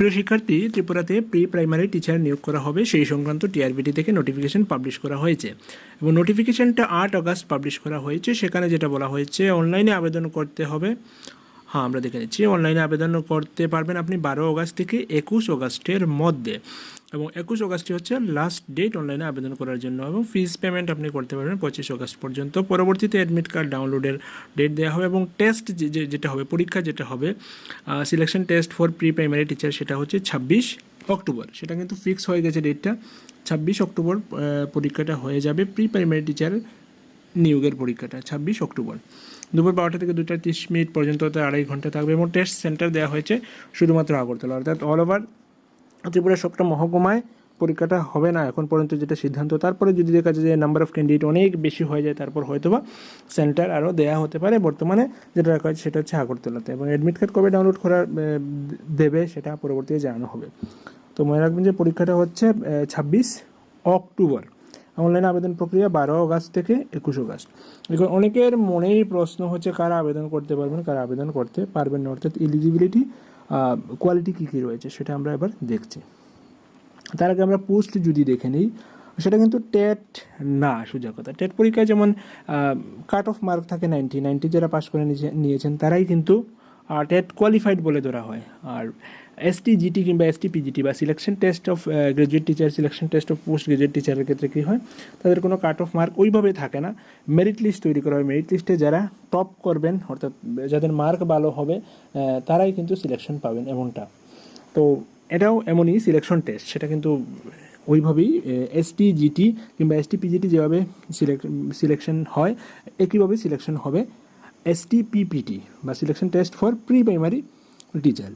প্রিয় শিক্ষার্থী, ত্রিপুরাতে প্রি প্রাইমারি টিচার নিয়োগ করা হবে। সেই সংক্রান্ত টিআরবিটি থেকে নোটিফিকেশন পাবলিশ করা হয়েছে। এবং নোটিফিকেশনটা আট অগাস্ট পাবলিশ করা হয়েছে। সেখানে যেটা বলা হয়েছে অনলাইনে আবেদন করতে হবে। হ্যাঁ আমরা দেখে নিচ্ছি। অনলাইনে আবেদন করতে পারবেন আপনি বারো আগস্ট থেকে একুশ আগস্টের মধ্যে। এবং একুশ আগস্টই হচ্ছে লাস্ট ডেট অনলাইনে আবেদন করার জন্য। এবং ফিস পেমেন্ট আপনি করতে পারবেন পঁচিশ আগস্ট পর্যন্ত। পরবর্তীতে অ্যাডমিট কার্ড ডাউনলোডের ডেট দেওয়া হবে এবং টেস্ট যেটা হবে, পরীক্ষা যেটা হবে selection test for pre primary teacher সেটা হচ্ছে ছাব্বিশ অক্টোবর। সেটা কিন্তু ফিক্স হয়ে গেছে ডেটটা ছাব্বিশ অক্টোবর পরীক্ষাটা হয়ে যাবে প্রি প্রাইমারি টিচার নিয়োগের পরীক্ষাটা, ছাব্বিশ অক্টোবর। দুপুর বারোটা থেকে দুটা তিরিশ মিনিট পর্যন্ত আড়াই ঘণ্টা থাকবে এবং টেস্ট সেন্টার দেওয়া হয়েছে শুধুমাত্র আগরতলা। অর্থাৎ অল ওভার ত্রিপুরার সবটা মহকুমায় পরীক্ষাটা হবে না এখন পর্যন্ত যেটা সিদ্ধান্ত। তারপরে যদি দেখা যায় যে নাম্বার অফ ক্যান্ডিডেট অনেক বেশি হয়ে যায়, তারপর হয়তো বা সেন্টার আরও দেওয়া হতে পারে। বর্তমানে যেটা রাখা হয়েছে সেটা হচ্ছে আগরতলাতে এবং অ্যাডমিট কার্ড কবে ডাউনলোড করা দেবে সেটা পরবর্তীতে জানানো হবে। তো মনে রাখবেন যে পরীক্ষাটা হচ্ছে ছাব্বিশ অক্টোবর। অনলাইন আবেদন প্রক্রিয়া বারো আগস্ট থেকে একুশ আগস্ট। এখন অনেকের মনেই প্রশ্ন হচ্ছে, কারা আবেদন করতে পারবেন, কারা আবেদন করতে পারবেন না? অর্থাৎ এলিজিবিলিটি কোয়ালিটি কী কী রয়েছে সেটা আমরা এবার দেখছি। তার আগে আমরা পোস্ট যদি দেখে নিই, সেটা কিন্তু টেট না সোজা কথা। টেট পরীক্ষায় যেমন কাট অফ মার্ক থাকে নাইনটি নাইনটি যারা পাস করে নিয়েছে- নিয়েছেন, তারাই কিন্তু টেট কোয়ালিফাইড বলে ধরা হয়। আর এসটি জিটি কিংবা এসটি পিজিটি বা selection test of graduate teacher selection test of post graduate টিচারের ক্ষেত্রে কী হয়? তাদের কোনো কাট অফ মার্ক ওইভাবে থাকে না। মেরিট লিস্ট তৈরি করা হয়। মেরিট লিস্টে যারা টপ করবেন অর্থাৎ যাদের মার্ক ভালো হবে আহ, তারাই কিন্তু সিলেকশন পাবেন এমনটা। তো এটাও এমনই সিলেকশন টেস্ট সেটা কিন্তু ওইভাবেই এসটি জিটি কিংবা এসটি পিজিটি যেভাবে সিলেকশন হয় একইভাবে সিলেকশন হবে এসটি পিপিটি বা selection test for pre primary teacher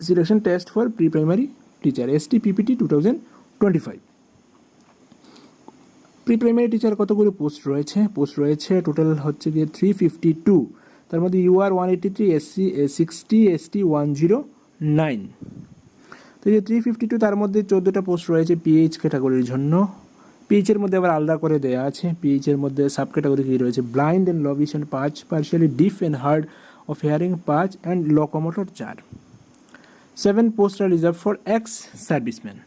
selection test for pre primary teacher ST PPT two thousand twenty five pre primary teacher কতগুলো পোস্ট রয়েছে? পোস্ট রয়েছে total হচ্ছে গিয়ে থ্রি ফিফটি টু তার মধ্যে UR one eighty three SC sixty ST one zero nine তো এই three fifty two তার মধ্যে চোদ্দোটা পোস্ট রয়েছে পিএইচ ক্যাটাগরির জন্য। পিএইচ এর মধ্যে আবার আলাদা করে দেওয়া আছে। পিএইচ এর মধ্যে সাব ক্যাটাগরি কী রয়েছে? ব্লাইন্ড অ্যান্ড লো ভিশন পাঁচ partially deaf and hard of hearing পাঁচ অ্যান্ড লোকোমোটর চার। Seven post R reserve for ex serviceman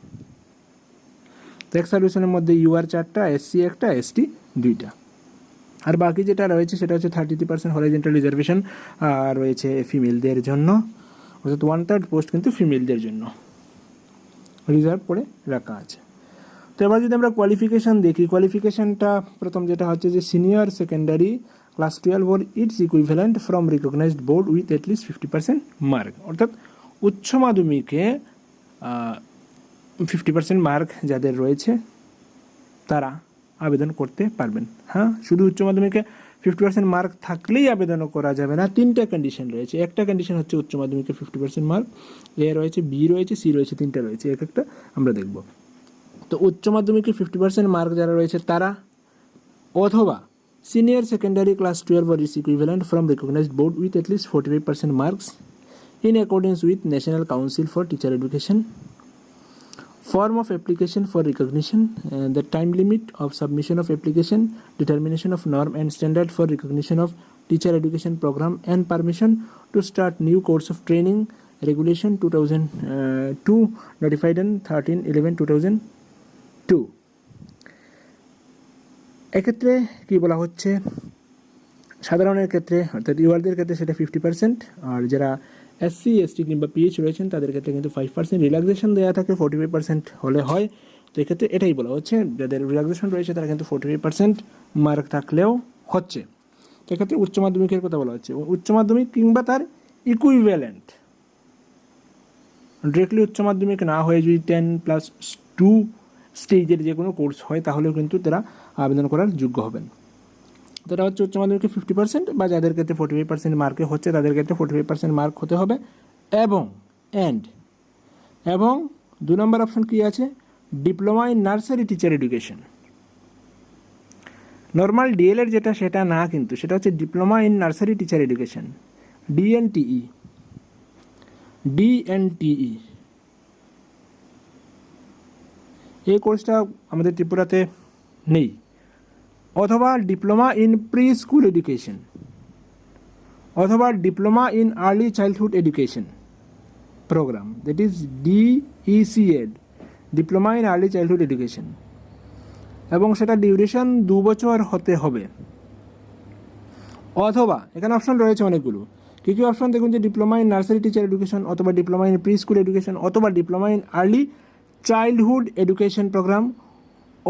ex সার্ভিসম্যানের মধ্যে ইউআর চারটা এসসি একটা এসটি দুইটা। আর বাকি যেটা রয়েছে সেটা হচ্ছে thirty three percent horizontal reservation রয়েছে ফিমেলদের জন্য। অর্থাৎ ওয়ান থার্ড পোস্ট কিন্তু ফিমেলদের জন্য। রিজার্ভ করে রাখা আছে। তো এবার যদি আমরা কোয়ালিফিকেশান দেখি কোয়ালিফিকেশানটা প্রথম যেটা হচ্ছে যে senior secondary class twelve or its equivalent from recognised board with at least fifty percent mark অর্থাৎ উচ্চ মাধ্যমিকে ফিফটি পার্সেন্ট মার্ক যাদের রয়েছে, তারা আবেদন করতে পারবেন। হ্যাঁ? শুধু উচ্চ মাধ্যমিকে ফিফটি পার্সেন্ট মার্ক থাকলেই আবেদন করা যাবে না। তিনটা কন্ডিশন রয়েছে। একটা কন্ডিশন হচ্ছে উচ্চ মাধ্যমিকে ফিফটি পার্সেন্ট মার্ক এ রয়েছে, বি রয়েছে, সি রয়েছে, তিনটা রয়েছে। এক একটা আমরা দেখব। তো উচ্চ মাধ্যমিকে ফিফটি পার্সেন্ট মার্ক যারা রয়েছে, তারা অথবা senior secondary class twelve or is equivalent from recognized board with at least 45% marks in accordance with National Council for Teacher Education form of application for recognition uh, the time limit of submission of application determination of norm and standard for recognition of teacher education program and permission to start new course of training regulation 2002 notified on 13 11 2002 এক্ষেত্রে কী বলা হচ্ছে সাধারণের ক্ষেত্রে অর্থাৎ ইউআরদের ক্ষেত্রে সেটা fifty percent আর যারা SC ST কিংবা পিএইচ রয়েছেন, তাদের ক্ষেত্রে কিন্তু ফাইভ পার্সেন্ট রিল্যাক্সেশন দেওয়া থাকে ফোর্টি ফাইভ পার্সেন্ট হলে হয়। তো এক্ষেত্রে এটাই বলা হচ্ছে, যাদের রিল্যাক্সেশন রয়েছে তারা কিন্তু ফোর্টি ফাইভ পার্সেন্ট মার্ক থাকলেও হচ্ছে। তো এক্ষেত্রে উচ্চ মাধ্যমিকের কথা বলা হচ্ছে। উচ্চ মাধ্যমিক কিংবা তার ইকুইভ্যালেন্ট ডিরেক্টলি উচ্চ মাধ্যমিক না হয়ে যদি টেন প্লাস টু স্টেজের যে কোনো কোর্স হয়, তাহলেও কিন্তু তারা আবেদন করার যোগ্য হবেন। এটা হচ্ছে উচ্চ মাধ্যমিকে ফিফটি পার্সেন্ট বা যাদের ক্ষেত্রে ফোর্টি ফাইভ পার্সেন্ট মার্কে হচ্ছে, তাদের ক্ষেত্রে ফোর্টি ফাইভ পার্সেন্ট মার্ক হতে হবে। এবং অ্যান্ড এবং দু নম্বর অপশন কী আছে? Diploma in nursery teacher education normal DElEd যেটা, সেটা না কিন্তু, সেটা হচ্ছে diploma in nursery teacher education DNTE DNTE এই কোর্সটা আমাদের ত্রিপুরাতে নেই। অথবা diploma in pre school education, অথবা diploma in early childhood education program that is DECED diploma in early childhood education, এবং সেটা ডিউরেশন দু বছর হতে হবে। অথবা, এখানে অপশন রয়েছে অনেকগুলো। কী কী অপশন? দেখুন যে diploma in nursery teacher education, অথবা diploma in pre school education, অথবা diploma in early childhood education programme,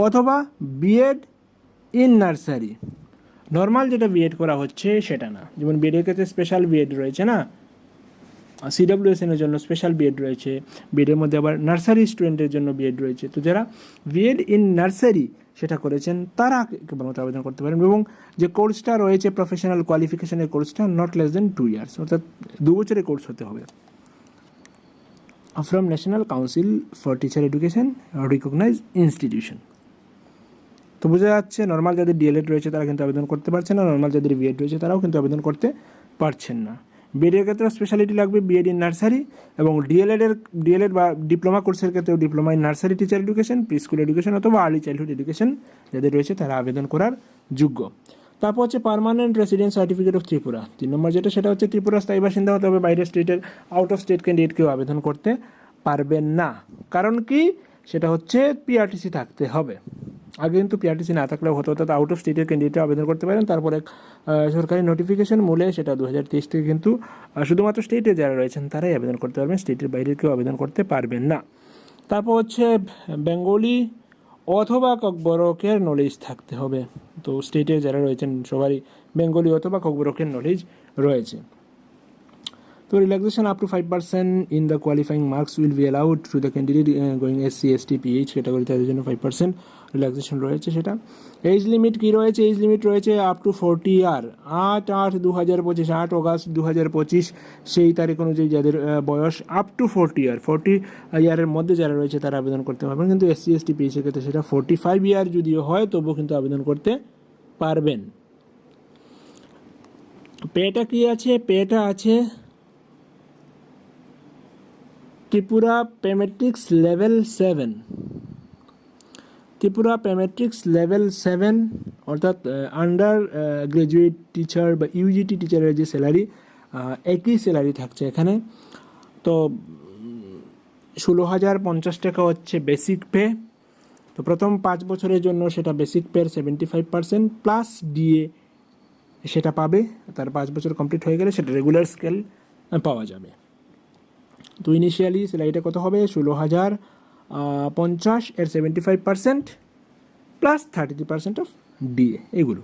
অথবা বিএড ইন নার্সারি। নর্মাল যেটা বিএড করা হচ্ছে সেটা না। যেমন বিএডের ক্ষেত্রে স্পেশাল বিএড রয়েছে না? সিডাব্লিউএসএন এর জন্য স্পেশাল বিএড রয়েছে। বিএডের মধ্যে আবার নার্সারি স্টুডেন্টের জন্য বিএড রয়েছে। তো যারা বিএড ইন নার্সারি সেটা করেছেন, তারা কেবলমাত্র আবেদন করতে পারেন। এবং যে কোর্সটা রয়েছে প্রফেশনাল কোয়ালিফিকেশনের কোর্সটা not less than two years অর্থাৎ দু বছরের কোর্স হতে হবে। From national council for teacher education recognise institution তো বোঝা যাচ্ছে নর্মাল যাদের ডিএলএড রয়েছে তারা কিন্তু আবেদন করতে পারছে না নর্মাল যাদের বিএড রয়েছে তারাও কিন্তু আবেদন করতে পারছেন না। বিএডের ক্ষেত্রেও স্পেশালিটি লাগবে বিএড ইন নার্সারি এবং ডিএলএড এর ডিএলএড বা ডিপ্লোমা কোর্সের ক্ষেত্রেও diploma in nursery teacher education pre school education অথবা আর্লি চাইল্ডহুড এডুকেশন যাদের রয়েছে তারা আবেদন করার যোগ্য। তারপর হচ্ছে permanent residence certificate of Tripura. তিন নম্বর যেটা, সেটা হচ্ছে ত্রিপুরা স্থায়ী বাসিন্দা হতে হবে, বাইরের স্টেটের আউট অফ স্টেট ক্যান্ডিডেট কেউ আবেদন করতে পারবেন না। কারণ কি? সেটা হচ্ছে পিআরটিসি থাকতে হবে। আগে কিন্তু পিআরটিসি না থাকলেও হতো, অর্থাৎ আউট অফ স্টেটের ক্যান্ডিডেট আবেদন করতে পারেন। তারপরে সরকারি নোটিফিকেশন মূলে সেটা দু হাজার তেইশ থেকে কিন্তু শুধুমাত্র স্টেটে যারা রয়েছেন তারাই আবেদন করতে পারবেন। স্টেটের বাইরে কেউ আবেদন করতে পারবেন না। তারপর হচ্ছে বেঙ্গলি অথবা ককবরকের নলেজ থাকতে হবে। তো স্টেটে যারা রয়েছেন, সবারই বেঙ্গলি অথবা ককবরকের নলেজ রয়েছে। Up to five percent in the qualifying marks will be allowed to the candidate going S C S T PH category তাদের জন্য ফাইভ পার্সেন্ট রিল্যাক্সেশন রয়েছে সেটা। এজ লিমিট কী রয়েছে? এজ লিমিট রয়েছে আপ টু ফোরটি ইয়ার আট আট দু হাজার পঁচিশ, আট অগাস্ট দু হাজার পঁচিশ, সেই তারিখ অনুযায়ী যাদের বয়স up to forty year forty ইয়ারের মধ্যে যারা রয়েছে তারা আবেদন করতে পারবেন। কিন্তু এস সি এস টি পিএইচের ক্ষেত্রে সেটা ফোরটি ফাইভ ইয়ার যদিও হয় তবুও কিন্তু আবেদন করতে পারবেন। পেটা কি আছে? পেটা আছে Tripura pay matrix level seven Tripura pay matrix level seven অর্থাৎ আন্ডার গ্রাজুয়েট টিচার বা ইউজিটি টিচারের যে স্যালারি একই স্যালারি থাকছে এখানে। তো ষোলো হাজার পঞ্চাশ টাকা হচ্ছে বেসিক পে তো প্রথম পাঁচ বছরের জন্য সেটা basic pay seventy five percent plus DA সেটা পাবে। তার পাঁচ বছর কমপ্লিট হয়ে গেলে সেটা রেগুলার স্কেল পাওয়া যাবে। তো ইনিশিয়ালি স্যালারিটা কত হবে ষোলো হাজার পঞ্চাশ এর seventy five percent plus thirty three percent of DA এগুলো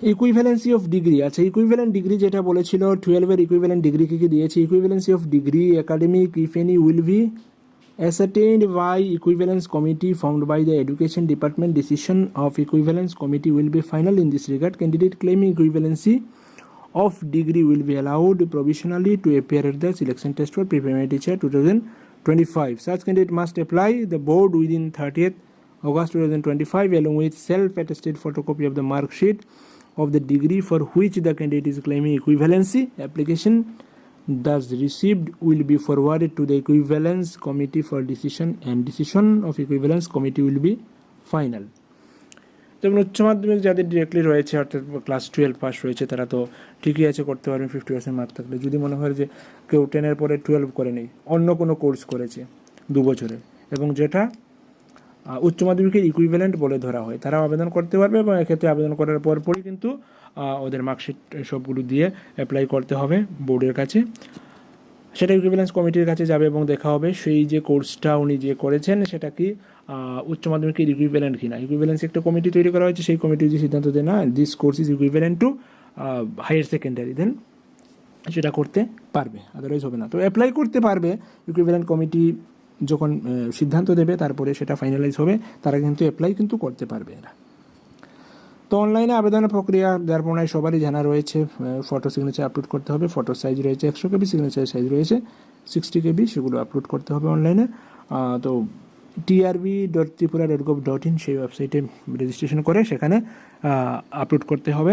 ইকুইভ্যালেন্সি অফ ডিগ্রি আচ্ছা ইকুইভ্যালেন্ট ডিগ্রি যেটা বলেছিল টুয়েলভের ইকুইভ্যালেন্ট ডিগ্রি কী কী দিয়েছে equivalency of degree academic if any will be ascertained by equivalence committee formed by the education department decision of equivalence committee will be final in this regard candidate claiming equivalency of degree will be allowed provisionally to appear at the selection test for pre-primary teacher 2025 such candidate must apply the board within 30th august 2025 along with self-attested photocopy of the mark sheet of the degree for which the candidate is claiming equivalency. Application thus received will be forwarded to the equivalence committee for decision and decision of equivalence committee will be final যেমন উচ্চ মাধ্যমিক যাদের directly রয়েছে, অর্থাৎ class twelve pass রয়েছে, তারা তো ঠিকই আছে, করতে পারবেন ফিফটি পার্সেন্ট মার্ক থাকলে। যদি মনে হয় যে কেউ টেনের পরে টুয়েলভ করে নেই, অন্য কোনো কোর্স করেছে দু বছরের, এবং যেটা উচ্চ মাধ্যমিকের ইকুইভ্যালেন্ট বলে ধরা হয়, তারাও আবেদন করতে পারবে, এবং এক্ষেত্রে আবেদন করার পর পরই কিন্তু ওদের মার্কশিট সবগুলো দিয়ে অ্যাপ্লাই করতে হবে বোর্ডের কাছে। সেটা ইকুইভ্যালেন্স কমিটির কাছে যাবে এবং দেখা হবে সেই যে কোর্সটা উনি যে করেছেন, সেটা কি উচ্চ মাধ্যমিকের ইকুইভ্যালেন্ট কিনা। ইকুইভ্যালেন্স একটা কমিটি তৈরি করা হয়েছে, সেই কমিটি যে সিদ্ধান্ত দেয়, না this course is equivalent to higher secondary then সেটা করতে পারবে আদারওয়াইজ হবে না। তো অ্যাপ্লাই করতে পারবে ইকুইভ্যালেন্ট কমিটি যখন সিদ্ধান্ত দেবে, তারপরে সেটা ফাইনালাইজ হবে, তারা কিন্তু অ্যাপ্লাই কিন্তু করতে পারবে এরা। তো অনলাইনে আবেদনের প্রক্রিয়া যার প্রণয় সবারই জানা রয়েছে ফটো সিগনেচার আপলোড করতে হবে ফটো সাইজ রয়েছে একশো কেবি সিগনেচার সাইজ রয়েছে সিক্সটি কেবি, সেগুলো আপলোড করতে হবে অনলাইনে তো TRB dot Tripura dot gov dot in সেই ওয়েবসাইটে রেজিস্ট্রেশন করে সেখানে আপলোড করতে হবে।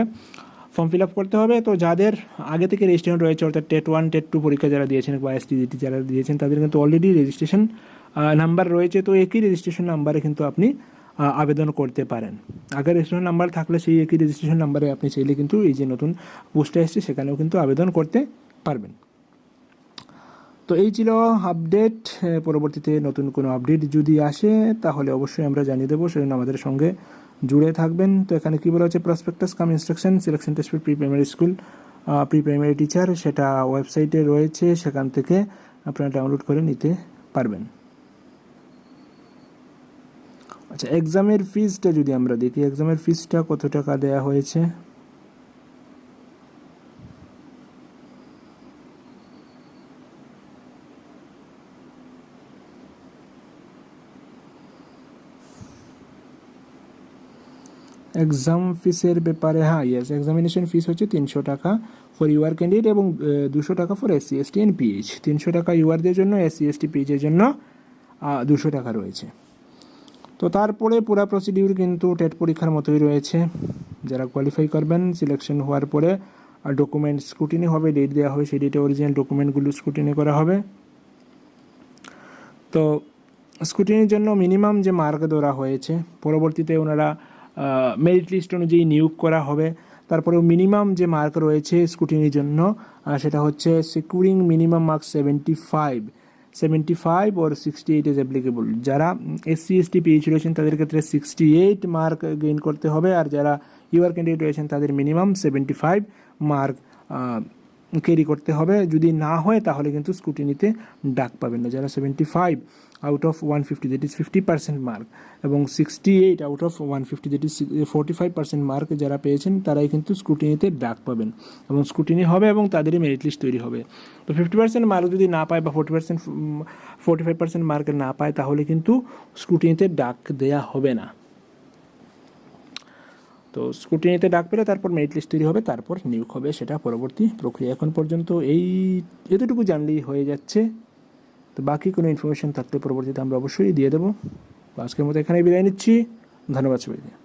ফর্ম ফিল আপ করতে হবে। তো যাদের আগে থেকে রেজিস্ট্রেশন রয়েছে, অর্থাৎ টেট ওয়ান, টেট টু পরীক্ষা যারা দিয়েছেন বা এসটিজিটি যারা দিয়েছেন, তাদের কিন্তু অলরেডি রেজিস্ট্রেশন নাম্বার রয়েছে। তো একই রেজিস্ট্রেশন নাম্বারে কিন্তু আপনি আবেদন করতে পারেন। আগে রেজিস্ট্রেশন নাম্বার থাকলে সেই একই রেজিস্ট্রেশন নাম্বারে আপনি চাইলে কিন্তু এই যে নতুন পোস্টে এসছে, সেখানেও কিন্তু আবেদন করতে পারবেন। তো এই ছিল আপডেট পরবর্তীতে নতুন কোনো আপডেট যদি আসে, তাহলে অবশ্যই আমরা জানিয়ে দেবো। সেজন্য আমাদের সঙ্গে জুড়ে থাকবেন। তো এখানে কী বলা হচ্ছে? Prospectus cum instruction selection test pre primary school pre primary teacher সেটা ওয়েবসাইটে রয়েছে। সেখান থেকে আপনারা ডাউনলোড করে নিতে পারবেন। আচ্ছা এক্সামের ফিজটা যদি আমরা দেখি এক্সামের ফিজটা কত টাকা দেয়া হয়েছে? এক্সাম ফিসের ব্যাপারে হ্যাঁ ইয়েস এক্সামিনেশন ফিস হচ্ছে তিনশো টাকা ফর ইউআর ক্যান্ডিডেট এবং দুশো টাকা for SC ST and PH তিনশো টাকা ইউআরদের জন্য এসসি এসটি পিএইচের জন্য দুশো টাকা রয়েছে। তো তারপরে পুরা প্রসিডিউর কিন্তু টেট পরীক্ষার মতোই রয়েছে। যারা কোয়ালিফাই করবেন সিলেকশন হওয়ার পরে আর ডকুমেন্ট স্ক্রুটিনি হবে ডেট দেওয়া হবে, সেই ডেটে অরিজিনাল ডকুমেন্টগুলো স্ক্রুটিনি করা হবে। তো স্ক্রুটিনির জন্য মিনিমাম যে মার্ক ধরা হয়েছে, পরবর্তীতে ওনারা মেরিট লিস্ট অনুযায়ী নিয়োগ করা হবে। তারপরেও মিনিমাম যে মার্ক রয়েছে স্ক্রুটিনির জন্য সেটা হচ্ছে securing minimum marks seventy five seventy five or sixty eight is applicable যারা এসসি এসটি পিএইচ রয়েছেন তাদের ক্ষেত্রে সিক্সটি এইট মার্ক গেইন করতে হবে, আর যারা ইউআর ক্যান্ডিডেট রয়েছেন তাদের minimum seventy five mark carry করতে হবে। যদি না হয়, তাহলে কিন্তু স্কুটিনিতে ডাক পাবেন না। যারা seventy five out of one fifty that is fifty percent mark এবং sixty eight out of one fifty that is forty five percent mark যারা পেয়েছেন, তারাই কিন্তু স্কুটিনিতে ডাক পাবেন। এবং স্কুটিনি হবে এবং তাদেরই মেরিট লিস্ট তৈরি হবে। তো ফিফটি পার্সেন্ট মার্ক যদি না পায় বা forty percent forty five percent mark না পায়, তাহলে কিন্তু স্কুটিনিতে ডাক দেয়া হবে না। তো স্কুটিনিতে ডাক পেলে তারপর মেরিট লিস্ট তৈরি হবে, তারপর নিয়োগ হবে, সেটা পরবর্তী প্রক্রিয়া। এখন পর্যন্ত এই, এতটুকু জানলেই হয়ে যাচ্ছে। তো বাকি কোনো ইনফরমেশন থাকলে পরবর্তীতে আমরা অবশ্যই দিয়ে দেবো। আজকের মতো এখানে বিদায় নিচ্ছি। ধন্যবাদ সবাইকে।